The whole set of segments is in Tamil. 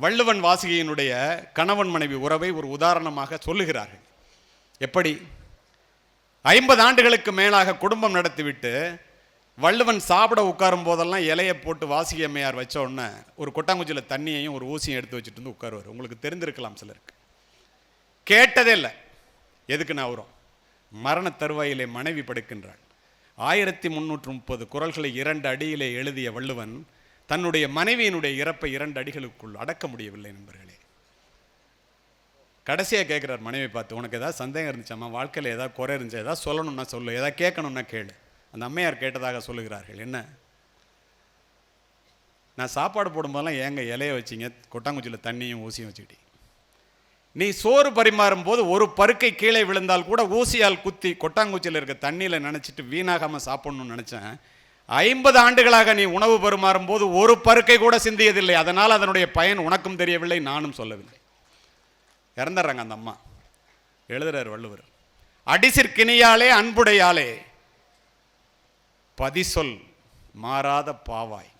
வள்ளுவன் வாசிகையினுடைய கணவன் மனைவி உறவை ஒரு உதாரணமாக சொல்லுகிறார்கள். எப்படி? ஐம்பது ஆண்டுகளுக்கு மேலாக குடும்பம் நடத்திவிட்டு வள்ளுவன் சாப்பிட உட்காரும் போதெல்லாம் இலையை போட்டு வாசிகை அம்மையார் வச்ச உடனே ஒரு கொட்டாங்குச்சியில் தண்ணியையும் ஒரு ஊசியும் எடுத்து வச்சுட்டு வந்து உட்காருவார். உங்களுக்கு தெரிந்திருக்கலாம் சிலருக்கு. கேட்டதே இல்லை. எதுக்கு நான் வரும் மரண தருவாயிலே மனைவி படுக்கின்றாள். ஆயிரத்தி முந்நூற்று முப்பது குரல்களை இரண்டு அடியிலே எழுதிய வள்ளுவன் தன்னுடைய மனைவியினுடைய இறப்பை இரண்டு அடிகளுக்குள் அடக்க முடியவில்லை நண்பர்களே. கடைசியாக கேட்குறார் மனைவி பார்த்து உனக்கு ஏதாவது சந்தேகம் இருந்துச்சாம்மா வாழ்க்கையில் ஏதாவது குறை இருந்துச்சு? ஏதாவது சொல்லணும்னா சொல்லு ஏதாவது கேட்கணும்னா கேளு. அந்த அம்மையார் கேட்டதாக சொல்லுகிறார்கள் என்ன? நான் சாப்பாடு போடும்போதெல்லாம் ஏங்க இலையை வச்சிங்க? கொட்டாங்குச்சியில் தண்ணியும் ஊசியும் வச்சுக்கிட்டேன் நீ சோறு பரிமாறும் போது ஒரு பருக்கை கீழே விழுந்தால் கூட ஊசியால் குத்தி கொட்டாங்குச்சியில் இருக்க தண்ணியில் நினச்சிட்டு வீணாகாமல் சாப்பிடணும்னு நினச்சேன். ஐம்பது ஆண்டுகளாக நீ உணவு பெருமாறும் போது ஒரு பருக்கை கூட சிந்தியதில்லை. அதனால் அதனுடைய பயன் உனக்கும் தெரியவில்லை நானும் சொல்லவில்லை. இறந்துடுறாங்க அந்த அம்மா. எழுதுறார் வள்ளுவர். அடிசிற்கினியாலே அன்புடையாலே பதிசொல் மாறாத பாவாய்.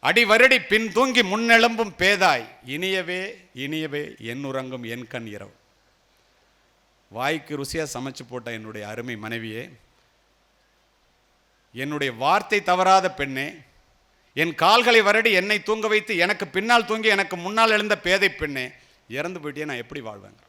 அடி வருடி பின் தூங்கி முன்னெலும்பும் பேதாய் இனியவே இனியவே என் உறங்கும் என் கண் இரவு. வாய்க்கு ருசியாக சமைச்சு போட்ட என்னுடைய அருமை மனைவியே என்னுடைய வார்த்தை தவறாத பெண்ணே என் கால்களை வருடி என்னை தூங்க வைத்து எனக்கு பின்னால் தூங்கி எனக்கு முன்னால் எழுந்த பேதை பெண்ணே இறந்து போயிட்டே நான் எப்படி வாழ்வேங்க?